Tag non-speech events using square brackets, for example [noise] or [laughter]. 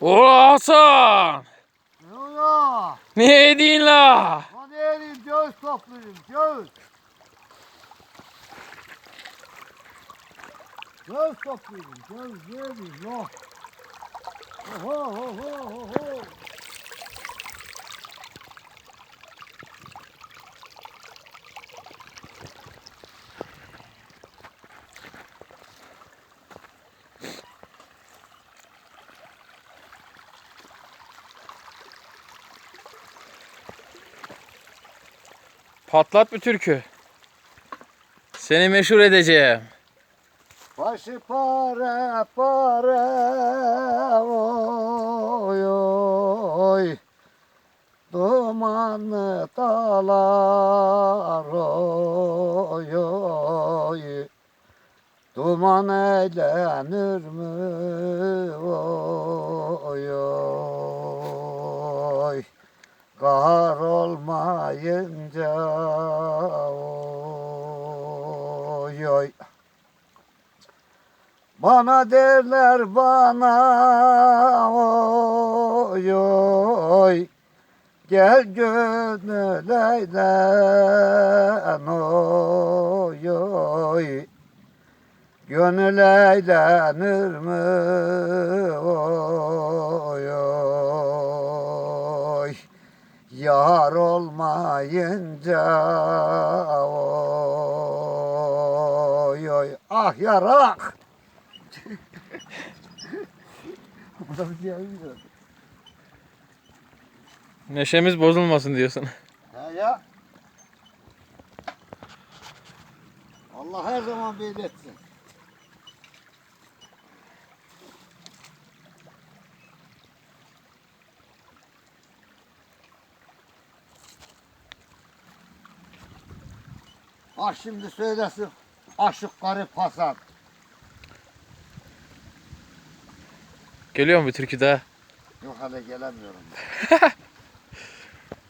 O Hasan. Ne ola? Ne edin la? Hadi elim göz toplayayım göz. Göz toplayayım göz yerim yok. Oho oho oho. Patlat bir türkü. Seni meşhur edeceğim. Başı para para oy oy Dumanlı dağlar oy oy Duman eğlenir mi oy oy olmayınca oy oy. Bana derler bana oy oy. Gel gönül eğlen oy oy. Gönül eğlenir mi oy oy Yar olmayınca oy oy Ah yar [laughs] Bu da bir şey. Neşemiz bozulmasın diyorsun. He ya. Allah her zaman belirtsin. Ah şimdi söylesin. Aşık garip Hasan. Geliyor mu bir türkü daha? Yok hale gelemiyorum. [laughs]